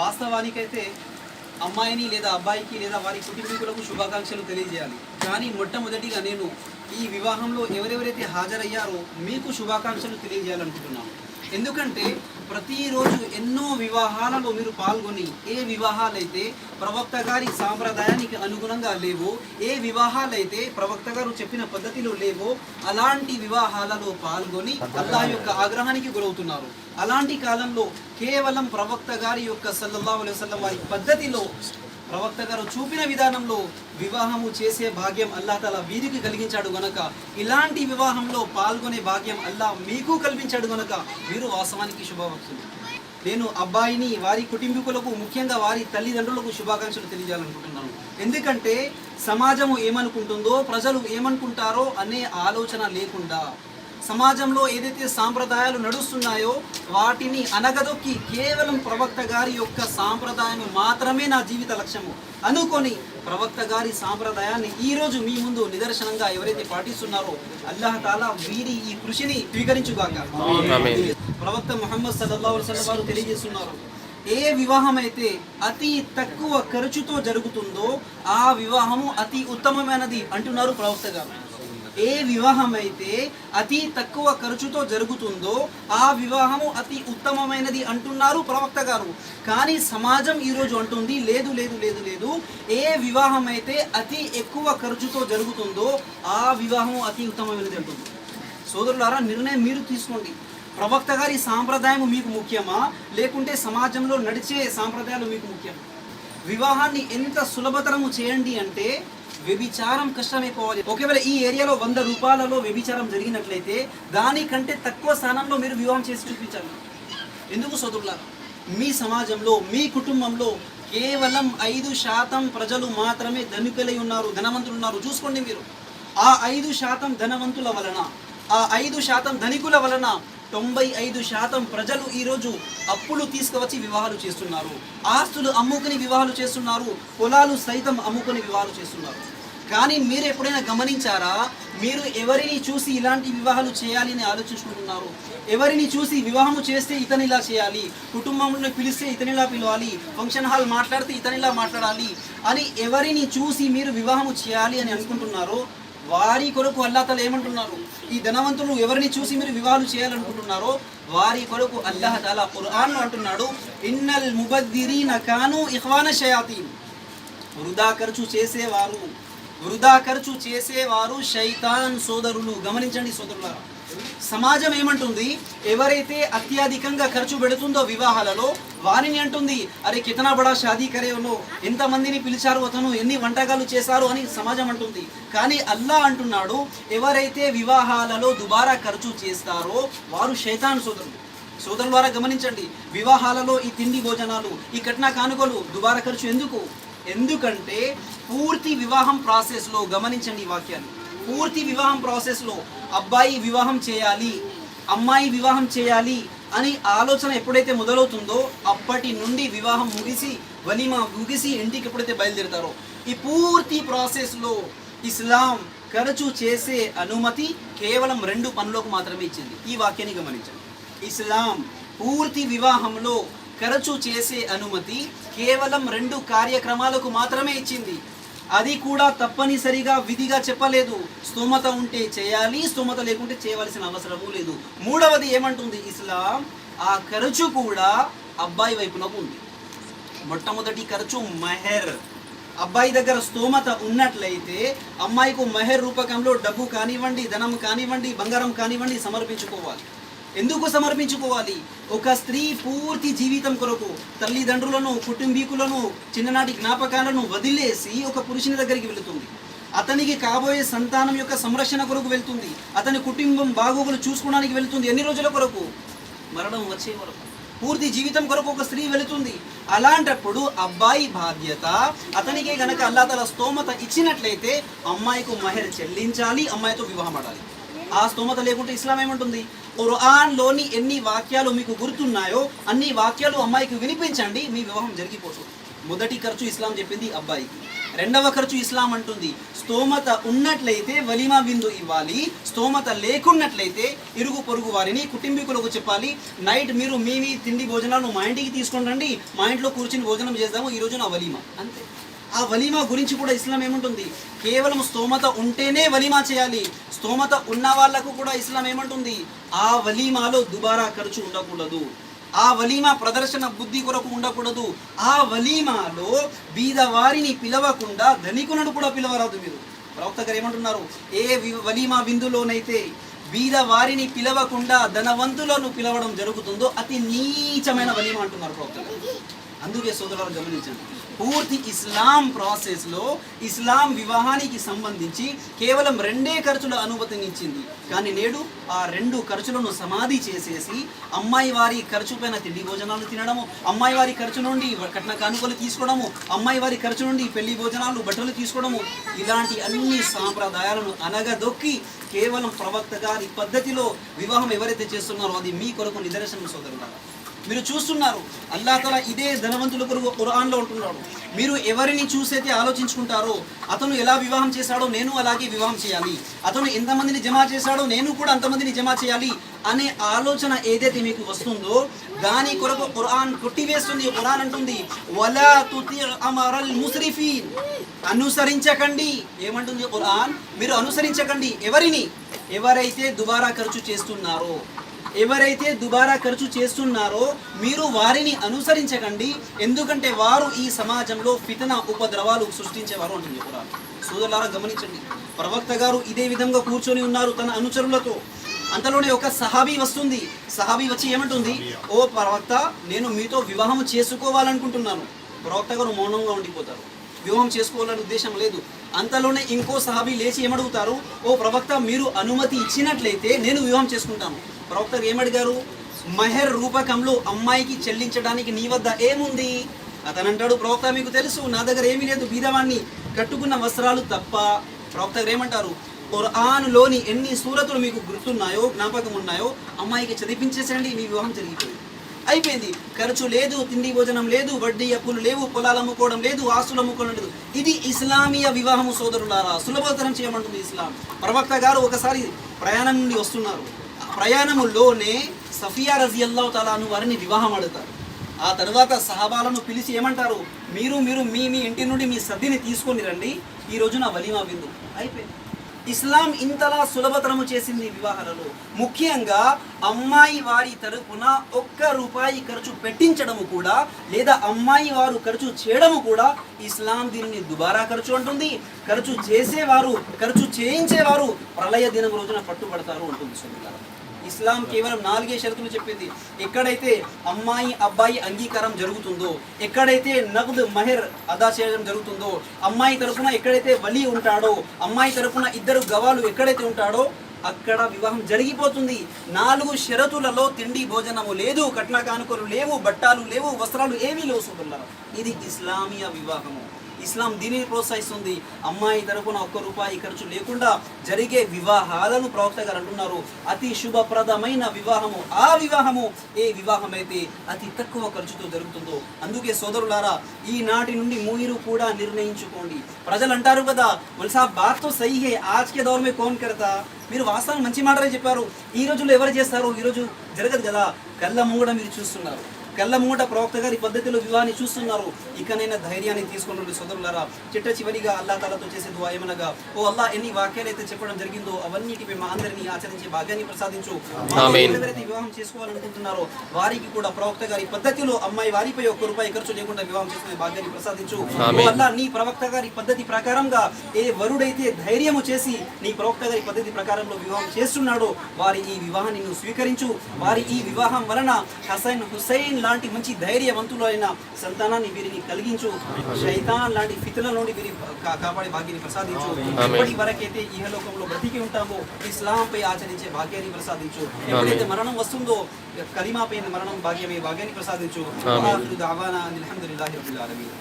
వాస్తవానికైతే అమ్మాయిని లేదా అబ్బాయికి లేదా వారి కుటుంబీకులకు శుభాకాంక్షలు తెలియజేయాలి. కానీ మొట్టమొదటిగా నేను ఈ వివాహంలో ఎవరెవరైతే హాజరయ్యారో మీకు శుభాకాంక్షలు తెలియజేయాలనుకుంటున్నాను. ఎందుకంటే ప్రతిరోజు ఎన్నో వివాహాలలో మీరు పాల్గొని ఏ వివాహాలైతే ప్రవక్త గారి సాంప్రదాయానికి అనుగుణంగా లేవో ఏ వివాహాలైతే ప్రవక్త గారు చెప్పిన పద్ధతిలో లేవో అలాంటి వివాహాలలో పాల్గొని అల్లా యొక్క ఆగ్రహానికి గురవుతున్నారు. అలాంటి కాలంలో కేవలం ప్రవక్త గారి యొక్క సల్లల్లాహు అలైహి వారి పద్ధతిలో ప్రవక్త గారు చూపిన విధానంలో వివాహము చేసే భాగ్యం అల్లా తల వీరికి కలిగించాడు గనక ఇలాంటి వివాహంలో పాల్గొనే భాగ్యం అల్లాహ్ మీకు కల్పించాడు గనక మీరు వాస్తవానికి శుభవక్షులు నేను అబ్బాయిని వారి కుటుంబీకులకు ముఖ్యంగా వారి తల్లిదండ్రులకు శుభాకాంక్షలు తెలియజేయాలనుకుంటున్నాను. ఎందుకంటే సమాజము ఏమనుకుంటుందో ప్రజలు ఏమనుకుంటారో అనే ఆలోచన లేకుండా సమాజంలో ఏదైతే సాంప్రదాయాలు నడుస్తున్నాయో వాటిని అనగదొక్కి కేవలం ప్రవక్త గారి యొక్క సాంప్రదాయం మాత్రమే నా జీవిత లక్ష్యము. అనుకొని ప్రవక్త గారి సాంప్రదాయాన్ని ఈ రోజు మీ ముందు నిదర్శనంగా ఎవరైతే పాటిస్తున్నారో అల్లాహ్ తాలా వీరి ఈ కృషిని స్వీకరించుగాక. ప్రవక్త ముహమ్మద్ సల్లల్లాహు అలైహి వసల్లం వారు తెలియజేస్తున్నారు ఏ వివాహం అయితే అతి తక్కువ ఖర్చుతో జరుగుతుందో ఆ వివాహము అతి ఉత్తమమైనది అంటున్నారు ప్రవక్త గారు. ఏ వివాహం అయితే అతి తక్కువ ఖర్చుతో జరుగుతుందో ఆ వివాహము అతి ఉత్తమమైనది అంటున్నారు ప్రవక్త గారు. కానీ సమాజం ఈరోజు అంటుంది లేదు లేదు లేదు లేదు. ఏ వివాహం అయితే అతి ఎక్కువ ఖర్చుతో జరుగుతుందో ఆ వివాహము అతి ఉత్తమమైనది అంటుంది. సోదరులారా నిర్ణయం మీరు తీసుకోండి. ప్రవక్త గారి సాంప్రదాయం మీకు ముఖ్యమా? లేకుంటే సమాజంలో నడిచే సాంప్రదాయాలు మీకు ముఖ్యమా? వివాహాన్ని ఎంత సులభతరము చేయండి అంటే వ్యభిచారం కష్టమైపోవాలి. ఒకవేళ ఈ ఏరియాలో వంద రూపాయలలో వ్యభిచారం జరిగినట్లయితే దానికంటే తక్కువ స్థానంలో మీరు వివాహం చేసి చూపించాలి. ఎందుకు సోదరులారా? మీ సమాజంలో మీ కుటుంబంలో కేవలం ఐదు శాతం ప్రజలు మాత్రమే ధనికులై ఉన్నారు ధనవంతులు ఉన్నారు. చూసుకోండి మీరు. ఆ ఐదు శాతం ధనవంతుల వలన ఆ ఐదు శాతం ధనికుల వలన తొంభై ఐదు శాతం ప్రజలు ఈరోజు అప్పులు తీసుకువచ్చి వివాహాలు చేస్తున్నారు. ఆస్తులు అమ్ముకుని వివాహాలు చేస్తున్నారు. పొలాలు సైతం అమ్ముకుని వివాహాలు చేస్తున్నారు. కానీ మీరు ఎప్పుడైనా గమనించారా? మీరు ఎవరిని చూసి ఇలాంటి వివాహాలు చేయాలి అని ఆలోచించుకుంటున్నారు? ఎవరిని చూసి వివాహము చేస్తే ఇతని ఇలా చేయాలి? కుటుంబంలో పిలిస్తే ఇతనిలా పిలవాలి? ఫంక్షన్ హాల్ మాట్లాడితే ఇతనిలా మాట్లాడాలి? అని ఎవరిని చూసి మీరు వివాహము చేయాలి అని అనుకుంటున్నారో? వారి కొరకు అల్లాహ్ ఏమంటున్నారు? ఈ ధనవంతులు ఎవరిని చూసి మీరు వివాహాలు చేయాలనుకుంటున్నారో వారి కొరకు అల్లాహ్ తాలా ఖురాన్ అంటున్నాడు ఇన్నల్ ముబద్దిరీన కాను ఇహ్వాన షయాతీన్. వృధా ఖర్చు చేసేవారు వృధా ఖర్చు చేసేవారు శైతాన్ సోదరులు. గమనించండి సోదరులారా సమాజం ఏమంటుంది? ఎవరైతే అత్యధికంగా ఖర్చు పెడుతుందో వివాహాలలో వారిని అంటుంది అరే కితనా బడా షాదీ కరేలో ఎంతమందిని పిలిచారు అతను ఎన్ని వంటకాలు చేశారు అని సమాజం అంటుంది. కానీ అల్లా అంటున్నాడు ఎవరైతే వివాహాలలో దుబారా ఖర్చు చేస్తారో వారు శైతాన్ సోదరులు. సోదరుల ద్వారా గమనించండి వివాహాలలో ఈ తిండి భోజనాలు ఈ కట్న కానుకలు దుబారా ఖర్చు ఎందుకు? ఎందుకంటే పూర్తి వివాహం ప్రాసెస్లో గమనించండి ఈ వాక్యాన్ని. పూర్తి వివాహం ప్రాసెస్లో అబ్బాయి వివాహం చేయాలి అమ్మాయి వివాహం చేయాలి అని ఆలోచన ఎప్పుడైతే మొదలవుతుందో అప్పటి నుండి వివాహం ముగిసి వలిమా ముగిసి ఇంటికి ఎప్పుడైతే బయలుదేరుతారో ఈ పూర్తి ప్రాసెస్లో ఇస్లాం ఖర్చు చేసే అనుమతి కేవలం రెండు పనులకు మాత్రమే ఇచ్చింది. ఈ వాక్యాన్ని గమనించండి. ఇస్లాం పూర్తి వివాహంలో ఖర్చు చేసే అనుమతి కేవలం రెండు కార్యక్రమాలకు మాత్రమే ఇచ్చింది. అది కూడా తప్పనిసరిగా విధిగా చెప్పలేదు. స్తోమత ఉంటే చేయాలి స్తోమత లేకుంటే చేయవలసిన అవసరము లేదు. మూడవది ఏమంటుంది? ఇస్లాం ఆ ఖర్చు కూడా అబ్బాయి వైపునకు ఉంది. మొట్టమొదటి ఖర్చు మెహర్. అబ్బాయి దగ్గర స్తోమత ఉన్నట్లయితే అమ్మాయికు మెహర్ రూపకంలో డబ్బు కానివ్వండి ధనం కానివ్వండి బంగారం కానివ్వండి సమర్పించుకోవాలి. ఎందుకు సమర్పించుకోవాలి? ఒక స్త్రీ పూర్తి జీవితం కొరకు తల్లిదండ్రులను కుటుంబీకులను చిన్ననాటి జ్ఞాపకాలను వదిలేసి ఒక పురుషుని దగ్గరికి వెళుతుంది. అతనికి కాబోయే సంతానం యొక్క సంరక్షణ కొరకు వెళ్తుంది. అతని కుటుంబం బాగోగులు చూసుకోవడానికి వెళ్తుంది ఎన్ని రోజుల కొరకు? మరణం వచ్చే వరకు. పూర్తి జీవితం కొరకు ఒక స్త్రీ వెళుతుంది. అలాంటప్పుడు అబ్బాయి బాధ్యత అతనికి గనక అల్లాతల స్తోమత ఇచ్చినట్లయితే అమ్మాయికు మహిళ చెల్లించాలి అమ్మాయితో వివాహం ఆడాలి ఆ స్తోమత లేకుంటే ఇస్లాం ఏమంటుంది? ఖురాన్లోని ఎన్ని వాక్యాలు మీకు గుర్తున్నాయో అన్ని వాక్యాలు అమ్మాయికి వినిపించండి మీ వివాహం జరిగిపోతుంది. మొదటి ఖర్చు ఇస్లాం చెప్పింది అబ్బాయికి రెండవ ఖర్చు ఇస్లాం అంటుంది స్తోమత ఉన్నట్లయితే వలిమా విందు ఇవ్వాలి స్తోమత లేకున్నట్లయితే ఇరుగు పొరుగు వారిని కుటుంబీకులకు చెప్పాలి నైట్ మీరు మీ మీ తిండి భోజనాలు మా ఇంటికి తీసుకొని రండి మా ఇంట్లో కూర్చుని భోజనం చేద్దాము ఈ నా వలీమా. అంతే. ఆ వలీమా గురించి కూడా ఇస్లాం ఏముంటుంది? కేవలం స్తోమత ఉంటేనే వలీమా చేయాలి స్తోమత ఉన్న వాళ్ళకు కూడా ఇస్లాం ఏమంటుంది? ఆ వలీమాలో దుబారా ఖర్చు ఉండకూడదు. ఆ వలీమా ప్రదర్శన బుద్ధి కొరకు ఉండకూడదు. ఆ వలీమాలో బీదవారిని పిలవకుండా ధనికులను కూడా పిలవరాదు మీరు. ప్రవక్త గారు ఏమంటున్నారు? ఏ వి- వలీమా విందులోనైతే బీద వారిని పిలవకుండా ధనవంతులను పిలవడం జరుగుతుందో అతి నీచమైన వలీమా అంటున్నారు ప్రవక్త గారు. అందుకే సోదరులు గమనించండి. పూర్తి ఇస్లాం ప్రాసెస్లో ఇస్లాం వివాహానికి సంబంధించి కేవలం రెండే ఖర్చుల అనుమతినిచ్చింది. కానీ నేడు ఆ రెండు ఖర్చులను సమాధి చేసేసి అమ్మాయి వారి ఖర్చు పైన తిండి భోజనాలు తినడము అమ్మాయి వారి ఖర్చు నుండి కట్న కానుకలు తీసుకోవడము అమ్మాయి వారి ఖర్చు నుండి పెళ్ళి భోజనాలు బట్టలు తీసుకోవడము ఇలాంటి అన్ని సాంప్రదాయాలను అనగదొక్కి కేవలం ప్రవక్త గారి పద్ధతిలో వివాహం ఎవరైతే చేస్తున్నారో అది మీ కొరకు నిదర్శనం సోదరులారా. మీరు చూస్తున్నారు. అల్లా తల ఇదే ధనవంతుల కొరకు ఖురాన్లో ఉంటున్నాడు. మీరు ఎవరిని చూసైతే ఆలోచించుకుంటారో అతను ఎలా వివాహం చేశాడో నేను అలాగే వివాహం చేయాలి. అతను ఎంతమందిని జమ చేశాడో నేను కూడా అంతమందిని జమ చేయాలి అనే ఆలోచన ఏదైతే మీకు వస్తుందో దాని కొరకు ఖురాన్ కొట్టివేస్తుంది. ఖురాన్ అంటుంది వలా తుతి అమరల్ ముస్రిఫీన్. అనుసరించకండి. ఏమంటుంది ఖురాన్? మీరు అనుసరించకండి ఎవరిని? ఎవరైతే దుబారా ఖర్చు చేస్తున్నారో. ఎవరైతే దుబారా ఖర్చు చేస్తున్నారో మీరు వారిని అనుసరించకండి. ఎందుకంటే వారు ఈ సమాజంలో ఫితన ఉపద్రవాలు సృష్టించేవారు అంటుంది కూడా సోదరులారా గమనించండి. ప్రవక్త గారు ఇదే విధంగా కూర్చొని ఉన్నారు తన అనుచరులతో. అంతలోనే ఒక సహాబీ వస్తుంది. సహాబీ వచ్చి ఏమంటుంది? ఓ ప్రవక్త నేను మీతో వివాహం చేసుకోవాలనుకుంటున్నాను. ప్రవక్త గారు మౌనంగా ఉండిపోతారు. వివాహం చేసుకోవాలనే ఉద్దేశం లేదు. అంతలోనే ఇంకో సహాబీ లేచి ఏమడుగుతారు? ఓ ప్రవక్త మీరు అనుమతి ఇచ్చినట్లయితే నేను వివాహం చేసుకుంటాను. ప్రవక్త ఏమడిగారు? మహర్ రూపకంలో అమ్మాయికి చెల్లించడానికి నీ వద్ద ఏముంది? అతను అంటాడు ప్రవక్త మీకు తెలుసు నా దగ్గర ఏమీ లేదు బీదవాణ్ణి కట్టుకున్న వస్త్రాలు తప్ప. ప్రవక్త ఏమంటారు? ఖురాన్లోని ఎన్ని సూరతులు మీకు గుర్తున్నాయో జ్ఞాపకం ఉన్నాయో అమ్మాయికి చదివించేసండి మీ వివాహం జరిగిపోయింది. అయిపోయింది. ఖర్చు లేదు తిండి భోజనం లేదు వడ్డీ అప్పులు లేవు పొలాలు అమ్ముకోవడం లేదు ఆస్తులు అమ్ముకోవడం లేదు. ఇది ఇస్లామీయ వివాహము సోదరులారా సులభతరం చేయమంటుంది ఇస్లాం. ప్రవక్త గారు ఒకసారి ప్రయాణం నుండి వస్తున్నారు. ఆ ప్రయాణములోనే సఫియా రజియల్లా తలాను వారిని వివాహం అడుగుతారు. ఆ తర్వాత సహబాలను పిలిచి ఏమంటారు? మీరు మీరు మీ మీ ఇంటి నుండి మీ సర్దిని తీసుకొని రండి. ఈ రోజు నా వలీమా విందు. అయిపోయింది. ఇస్లాం ఇంతలా సులభతరము చేసింది వివాహాలలో. ముఖ్యంగా అమ్మాయి వారి తరపున ఒక్క రూపాయి ఖర్చు పెట్టించడము కూడా లేదా అమ్మాయి వారు ఖర్చు చేయడము కూడా ఇస్లాం దీనిని దుబారా ఖర్చు అంటుంది. ఖర్చు చేసేవారు ఖర్చు చేయించేవారు ప్రళయ దినం రోజున పట్టుబడతారు అంటుంది సోదరులారా ఇస్లాం కేవలం నాలుగే షరతులు చెప్పింది. ఎక్కడైతే అమ్మాయి అబ్బాయి అంగీకారం జరుగుతుందో ఎక్కడైతే నగద్ మహిర్ అదా చేయడం జరుగుతుందో అమ్మాయి తరఫున ఎక్కడైతే వలి ఉంటాడో అమ్మాయి తరఫున ఇద్దరు గవాలు ఎక్కడైతే ఉంటాడో అక్కడ వివాహం జరిగిపోతుంది. నాలుగు షరతులలో తిండి భోజనము లేదు కట్న కానుకలు లేవు బట్టాలు లేవు వస్త్రాలు ఏమీ లేవు సోదరులారా. ఇది ఇస్లామీయ వివాహము. ఇస్లాం దీనిని ప్రోత్సహిస్తుంది. అమ్మాయి తరపున ఒక్క రూపాయి ఖర్చు లేకుండా జరిగే వివాహాలను ప్రవక్త గారు అంటున్నారు. అతి శుభప్రదమైన వివాహము ఆ వివాహము ఏ వివాహం అయితే అతి తక్కువ ఖర్చుతో జరుగుతుందో. అందుకే సోదరులారా ఈనాటి నుండి మీరు కూడా నిర్ణయించుకోండి. ప్రజలు అంటారు కదా మల్సా బాత్తో సహీ హే ఆజ్ కే దౌర్ మే కౌన్ మీరు వాస్తవం మంచి మాటలే చెప్పారు. ఈ రోజుల్లో ఎవరు చేస్తారు? ఈ రోజు జరగదు కదా. కళ్ళ ముంగడ మీరు చూస్తున్నారు. కళ్ళ మూట ప్రవక్త గారి పద్ధతిలో వివాహాన్ని చూస్తున్నారు. ఇకనైనా ధైర్యాన్ని తీసుకుంటుంది సోదరులారా. చిట్ట చివరిగా అల్లా తాలతో చేసే దువా ఏమనగా ఓ అల్లా ఎన్ని వాక్యాలు అయితే చెప్పడం జరిగిందో అవన్నిటిపై మా అందరినీ ఆచరించే భాగ్యాన్ని ప్రసాదించు. ఎవరైతే వివాహం చేసుకోవాలనుకుంటున్నారో వారికి కూడా ప్రవక్త గారి పద్ధతిలో అమ్మాయి వారిపై ఒక్క రూపాయి ఖర్చు లేకుండా వివాహం చేసుకునే భాగ్యాన్ని ప్రసాదించు. ఓ. అల్లా నీ ప్రవక్త గారి పద్ధతి ప్రకారంగా ఏ వరుడైతే ధైర్యము చేసి నీ ప్రవక్త గారి పద్ధతి ప్రకారంలో వివాహం చేస్తున్నాడో వారి ఈ వివాహాన్ని నువ్వు స్వీకరించు. వారి ఈ వివాహం వలన హసన్ హుసైన్ లాంటి మంచి ధైర్యవంతులు అయిన సంతానాన్ని వీరిని కలిగించు. శైతాన్ లాంటి ఫితుల నుండి వీరి కాపాడే భాగ్యాన్ని ప్రసాదించు. ఇప్పటి వరకైతే ఇహలోకంలో బ్రతికి ఉంటామో ఇస్లాం పై ఆచరించే భాగ్యాన్ని ప్రసాదించు. ఎప్పుడైతే మరణం వస్తుందో కలిమా పైన మరణం భాగ్యమే భాగ్యాన్ని ప్రసాదించు. హమ్దులిల్లాహి రబ్బిల్ ఆలమీన్.